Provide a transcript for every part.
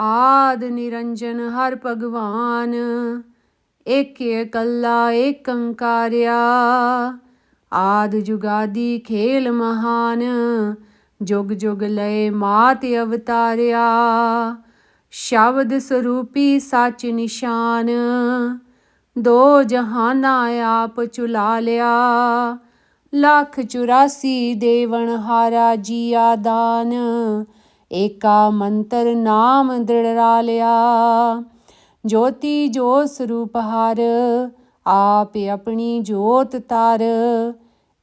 ਆਦ ਨਿਰੰਜਨ ਹਰ ਭਗਵਾਨ। ਏਕੇ ਕੱਲਾ ਏਕੰਕਾਰਿਆ ਆਦ ਜੁਗਾਦੀ ਖੇਲ ਮਹਾਨ। ਜੁਗ ਜੁਗ ਲਏ ਮਾਤ ਅਵਤਾਰਿਆ। ਸ਼ਬਦ ਸਰੂਪੀ ਸੱਚ ਨਿਸ਼ਾਨ। ਦੋ ਜਹਾਨਾ ਆਪ ਚੁਲਾ ਲਿਆ। ਲੱਖ 84 ਦੇਵਨ ਹਾਰਾ ਜੀਆ ਦਾਨ। ਏਕਾ ਮੰਤਰ ਨਾਮ ਦ੍ਰਿੜਾ ਲਿਆ। ਜੋਤੀ ਜੋ ਸਰੂਪ ਹਰ, ਆਪ ਆਪਣੀ ਜੋਤ ਤਾਰ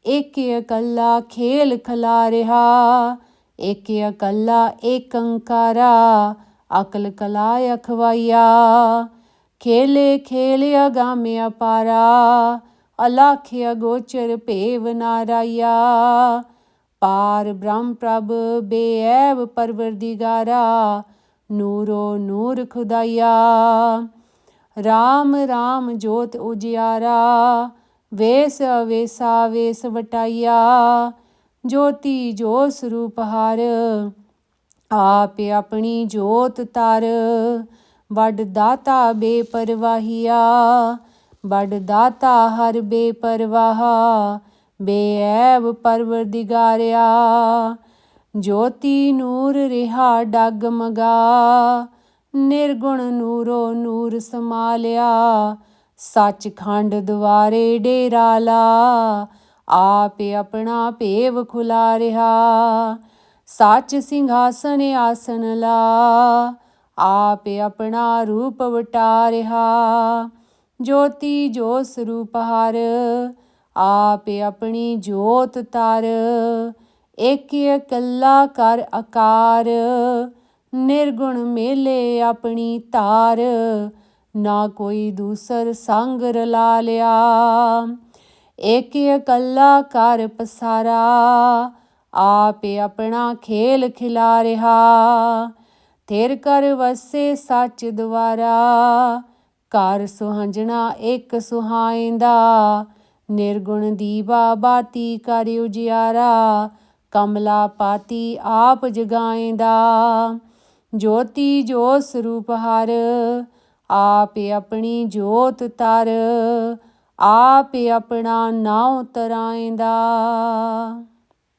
ਏਕ ਇਕੱਲਾ ਖੇਲ ਖਲਾ ਰਿਹਾ ਏਕ ਇਕੱਲਾ ਏਕੰਕਾਰਾ ਅਕਲ ਕਲਾ ਅਖਵਾਈਆ ਖੇਲੇ ਖੇਲ ਅਗਾਮੇ ਅਪਾਰਾ ਅਲਖ ਅਗੋਚਰ ਭੇਵ ਨਾਰਾਇਆ ਪਾਰ ਬ੍ਰਹਮ ਪ੍ਰਭ ਬੇਐਬ ਪਰਵਰਦੀਗਾਰਾ, ਨੂਰੋ ਨੂਰ ਖੁਦਾਇਆ। ਰਾਮ ਰਾਮ ਜੋਤ ਉਜਿਆਰਾ, ਵੇਸ ਅਵੇਸਾ ਵੇਸ ਵਟਾਇਆ। ਜੋਤੀ ਜੋ ਸਰੂਪ ਹਰ, ਆਪ ਆਪਣੀ ਜੋਤ ਤਰ। ਵੱਡ ਦਾਤਾ ਬੇਪਰਵਾਹੀਆ, ਵੱਡ ਦਾਤਾ ਹਰ ਬੇਪਰਵਾਹਾ। ਬੇਐਬ ਪਰਵਰਦਿਗਾਰਿਆ, ਜੋਤੀ ਨੂਰ ਰਿਹਾ ਡਗਮਗਾ ਨਿਰਗੁਣ ਨੂਰੋ ਨੂਰ ਸਮਾਲਿਆ, ਸੱਚਖੰਡ ਦੁਆਰੇ ਡੇਰਾ ਲਾ, ਆਪ ਆਪਣਾ ਭੇਵ ਖੁਲਾ ਰਿਹਾ, ਸੱਚ ਸਿੰਘਾਸਨ ਆਸਨ ਲਾ, ਆਪ ਆਪਣਾ ਰੂਪ ਵਟਾ ਰਿਹਾ, ਜੋਤੀ ਜੋ ਸਰੂਪ ਹਰ ਆਪ ਆਪਣੀ ਜੋਤ ਤਰ ਏਕ ਇਕੱਲਾ ਕਰ ਆਕਾਰ। ਨਿਰਗੁਣ ਮੇਲੇ ਆਪਣੀ ਧਾਰ, ਨਾ ਕੋਈ ਦੂਸਰ ਸੰਗ ਰਲਾ ਲਿਆ। ਏਕ ਇਕੱਲਾ ਕਰ ਪਸਾਰਾ, ਆਪ ਆਪਣਾ ਖੇਲ ਖਿਲਾ ਰਿਹਾ। ਤੇਰ ਕਰ ਵਸੇ ਸੱਚ ਦੁਆਰਾ, ਘਰ ਸੁਹੰਜਣਾ ਇੱਕ ਸੁਹਾਇਂਦਾ। ਨਿਰਗੁਣ ਦੀਵਾ ਬਾਤੀ ਕਰ ਉਜਿਆਰਾ, ਕਮਲਾ ਪਾਤੀ ਆਪ ਜਗਾਏਂਦਾ। ਜੋਤੀ ਜੋ ਸਰੂਪ ਹਰ, ਆਪ ਆਪਣੀ ਜੋਤ ਤਰ, ਆਪ ਆਪਣਾ ਨਾਉ ਤਰਾਇਂਦਾ